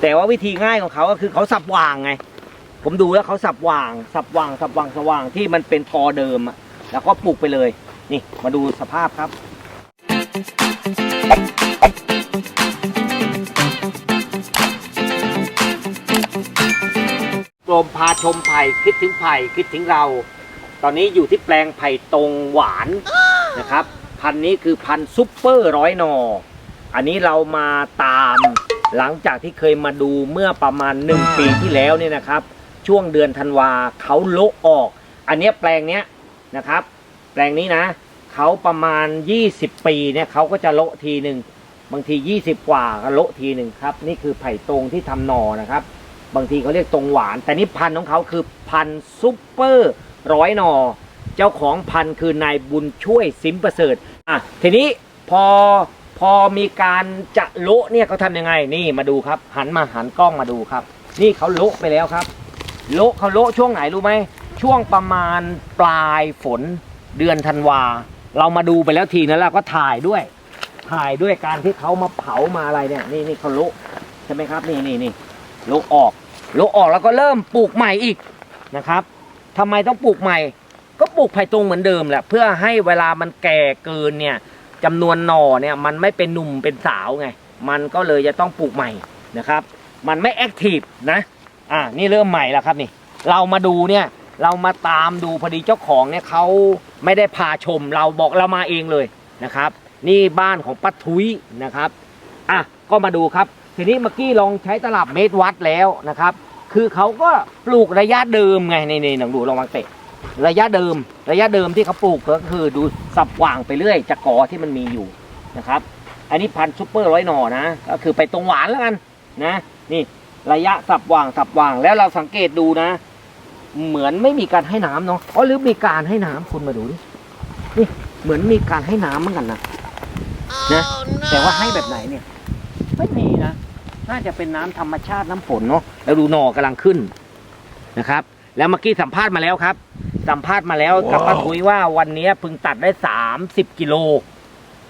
แต่ว่าวิธีง่ายของเขาก็คือเขาสับวางไง ผมดูแล้วเขาสับวาง สับวางสับวางสว่างที่มันเป็นกอเดิมอะแล้วก็ปลูกไปเลย นี่มาดูสภาพครับกรมพาชมไผ่คิดถึงไผ่คิดถึงเรา ตอนนี้อยู่ที่แปลงไผ่ตรงหวานนะครับ พันนี้คือพันซุปเปอร์ร้อยนอ อันนี้เรามาตาม หลังจากที่เคยมาดูเมื่อประมาณ 1 ปีที่แล้วเนี่ยนะครับ ช่วงเดือนธันวาเขาโละออก อันเนี้ยแปลงเนี้ยนะครับ แปลงนี้นะเขาประมาณ 20 ปีเนี่ยเขาก็จะโละทีหนึ่งบางที 20 กว่าก็โละทีหนึ่งครับ นี่คือไผ่ตรงที่ทำหนอนะครับ บางทีเขาเรียกตรงหวาน แต่นี่พันธุ์ของเขาคือพันธุ์ซุปเปอร์ร้อยหนอ เจ้าของพันธุ์คือนายบุญช่วยสิมประเสริฐอะทีนี้พอ พอมีการจะโละเนี่ยเขาทำยังไงนี่มาดูครับ หันมาหันกล้องมาดูครับ นี่เขาโละไปแล้วครับ โละเขาโละช่วงไหนรู้ไหมช่วงประมาณปลายฝนเดือนธันวา เรามาดูไปแล้วทีนั้นเราก็ถ่ายด้วย ถ่ายด้วยการที่เขามาเผามาอะไรเนี่ย นี่นี่เขาโละใช่ไหมครับ นี่นี่นี่โละออกโละออกแล้วก็เริ่มปลูกใหม่อีกนะครับทำไมต้องปลูกใหม่ ก็ปลูกไผ่ตรงเหมือนเดิมแหละเพื่อให้เวลามันแก่เกินเนี่ย จำนวนหน่อเนี่ยมันไม่เป็นหนุ่มเป็นสาวไง มันก็เลยจะต้องปลูกใหม่นะครับ มันไม่แอคทีฟนะอ่านี่เริ่มใหม่แล้วครับนี่เรามาดูเนี่ยเรามาตามดูพอดีเจ้าของเนี่ยเขาไม่ได้พาชมเราบอกเรามาเองเลยนะครับ นี่บ้านของป้าทุยนะครับอะก็มาดูครับ ทีนี้เมื่อกี้ลองใช้ตลับเมตรวัดแล้วนะครับ คือเขาก็ปลูกระยะเดิมไงนี่นี่ลองดูลองวางเตะ ระยะเดิม ระยะเดิมที่เขาปลูกก็คือดูสับว่างไปเรื่อยจากกอที่มันมีอยู่นะครับ อันนี้พันธุ์ซุปเปอร์ร้อยหน่อนะ ก็คือไปตรงหวานแล้วกันนะนี่ระยะสับว่างสับว่างแล้วเราสังเกตดูนะ เหมือนไม่มีการให้น้ำเนาะอ๋อหรือมีการให้น้ำคุณมาดูดินี่เหมือนมีการให้น้ำเหมือนกันนะนะแต่ว่าให้แบบไหนเนี่ยไม่มีนะน่าจะเป็นน้ำธรรมชาติน้ำฝนเนาะแล้วดูหน่อกำลังขึ้นนะครับ แล้วเมื่อกี้สัมภาษณ์มาแล้วครับ สัมภาษณ์มาแล้วกับป้าทุยว่าวันนี้เพิ่งตัดได้ 30 กิโล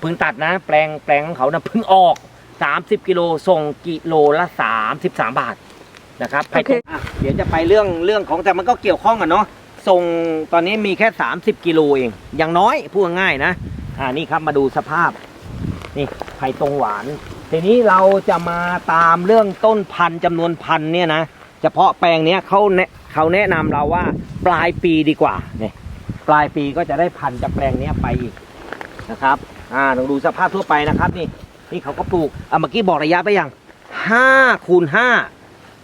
เพิ่งตัดนะ แปลงแปลงของเขานะเพิ่งออก 30 กิโลส่งกิโลละ 33 บาทนะครับไปโอเคอะเดี๋ยวจะไปเรื่องเรื่องของแต่มันก็เกี่ยวข้องกันเนาะส่งตอนนี้มีแค่ 30 กิโลเองอย่างน้อยพูดง่ายๆนะอ่านี่ครับมาดูสภาพนี่ไผ่ตรงหวาน ทีนี้เราจะมาตามเรื่องต้นพันธุ์จำนวนพันธุ์เนี่ยนะเฉพาะแปลงเนี้ยเขาแนะ เขาแนะนำเราว่าปลายปีดีกว่าเนี่ยปลายปีก็จะได้พันจากแปลงเนี้ยไปอีกนะครับอ่าลองดูสภาพทั่วไปนะครับนี่นี่เขาก็ปลูกอะเมื่อกี้บอกระยะไปยังห้าคูณห้า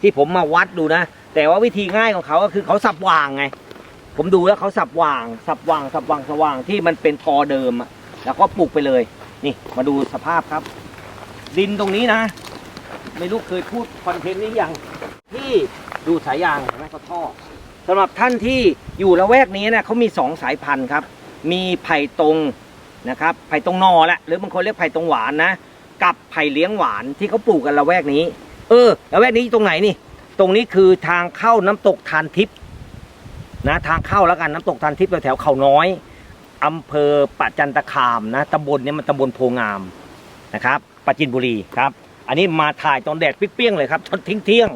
ที่ผมมาวัดดูนะ แต่ว่าวิธีง่ายของเขาก็คือเขาสับวางไง ผมดูแล้วเขาสับวาง สับวางสับวางสว่างที่มันเป็นกอเดิมอะแล้วก็ปลูกไปเลย นี่มาดูสภาพครับ ดินตรงนี้นะ ไม่รู้เคยพูดคอนเทนต์นี้ยังที่ ดูสายยางเห็นไหมเขาท่อสำหรับท่านที่อยู่ละแวกนี้นะเขามีสองสายพันธุ์ครับ มีไผ่ตรงนะครับไผ่ตรงนอแหละหรือบางคนเรียกไผ่ตรงหวานนะ กับไผ่เลี้ยงหวานที่เขาปลูกกันละแวกนี้ เออละแวกนี้ตรงไหนนี่ ตรงนี้คือทางเข้าน้ำตกทานทิพย์นะทางเข้าแล้วกันน้ำตกทานทิพย์แถวเขาน้อยอำเภอปะจันตคามนะตำบลเนี้มันตำบลโพงามนะครับปราจินบุรีครับ อันนี้มาถ่ายตอนแดดเปรี้ยงๆเลยครับตอนทิ้งเที่ยง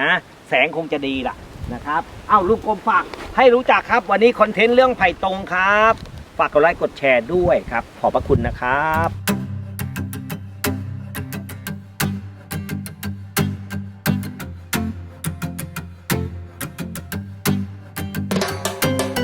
นะแสงคงจะดีล่ะนะครับเอ้าลูกกลมฝากให้รู้จักครับ วันนี้คอนเทนต์เรื่องไผ่ตรงครับ ฝากกดไลค์กดแชร์ด้วยครับ ขอบพระคุณนะครับ